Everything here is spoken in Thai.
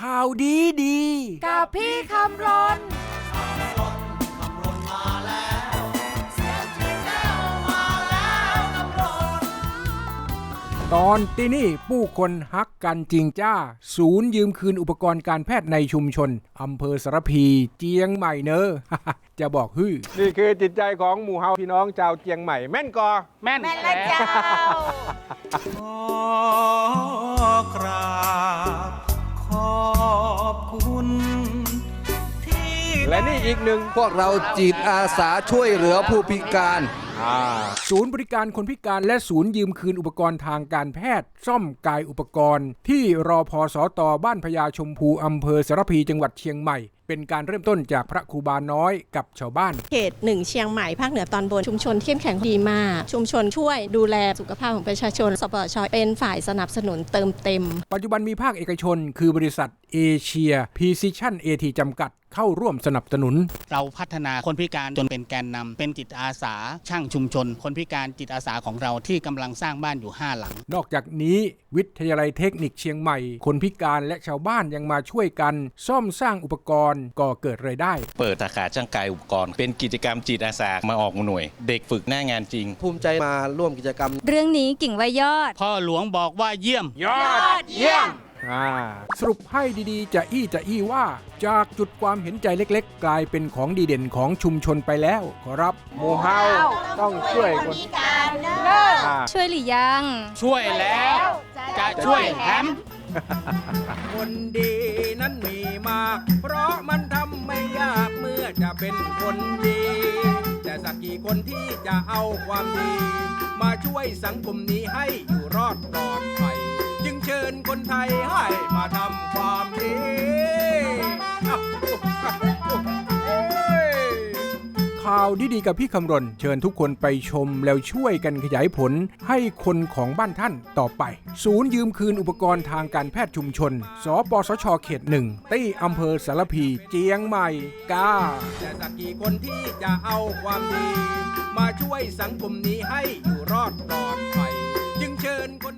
ข่าวดีดี กับพี่คำรนตอนที่นี่ผู้คนฮักกันจริงจ้า ศูนย์ยืมคืนอุปกรณ์การแพทย์ในชุมชน อำเภอสารพีเจียงใหม่เนอะ จะบอกฮือนี่คือจิตใจของหมู่เฮาพี่น้องชาวเจียงใหม่ แม่นกอแม่นแม่นและเจ้า และนี่อีกหนึ่งพวกเราจิตอาสาช่วยเหลือผู้พิการ ศูนย์บริการคนพิการและศูนย์ยืมคืนอุปกรณ์ทางการแพทย์ ซ่อมกายอุปกรณ์ ที่รอพอสอตอบ้านพญาชมพูอำเภอสารพีจังหวัดเชียงใหม่ เป็นการเริ่มต้นจากพระครูบาน้อยกับชาวบ้าน เขตหนึ่งเชียงใหม่ภาคเหนือตอนบน ชุมชนเข้มแข็งดีมาก ชุมชนช่วยดูแลสุขภาพของประชาชนสปชเป็นฝ่ายสนับสนุนเติมเต็ม ปัจจุบันมีภาคเอกชน คือบริษัทเอเชีย Precision AT จำกัด เข้าร่วมสนับสนุน เราพัฒนาคนพิการจนเป็นแกนนำเป็นจิตอาสา ช่างชุมชน คนพิการจิตอาสาของเราที่กำลังสร้างบ้านอยู่ 5 หลัง นอกจากนี้วิทยาลัยเทคนิคเชียงใหม่ คนพิการและชาวบ้านยังมาช่วยกัน ซ่อมสร้างอุปกรณ์ก่อเกิดรายได้ เปิดสาขาช่างกายอุปกรณ์ เป็นกิจกรรมจิตอาสามาออกหน่วย เด็กฝึกหน้างานจริง ภูมิใจมาร่วมกิจกรรม เรื่องนี้กิ่งไวยอด พ่อหลวงบอกว่าเยี่ยม ยอดเยี่ยม สรุปให้ดีๆ จะอี้จะอี้ว่า จากจุดความเห็นใจเล็กๆ กลายเป็นของดีเด่นของชุมชนไปแล้วขอรับโมเฮาต้องช่วยคนอ่า ช่วยหรือยัง ช่วยแล้ว จะช่วยแถมคนดีนั้นมีมาก เพราะมันทำไม่ยากเมื่อจะเป็นคนดี แต่สักกี่คนที่จะเอาความดี มาช่วยสังคมนี้ให้อยู่รอดปลอดภัยจึง เชิญคนไทยให้มาทำความดีข่าวดีๆกับพี่คำรณ เชิญทุกคนไปชมแล้วช่วยกันขยายผลให้คนของบ้านท่านต่อไป ศูนย์ยืมคืนอุปกรณ์ทางการแพทย์ชุมชน สปสชเขตหนึ่งตี้อำเภอสารพีเจียงใหม่กาแต่สักกี่คนที่จะเอาความดี มาช่วยสังคมนี้ให้อยู่รอดปลอดภัยจึงเชิญคน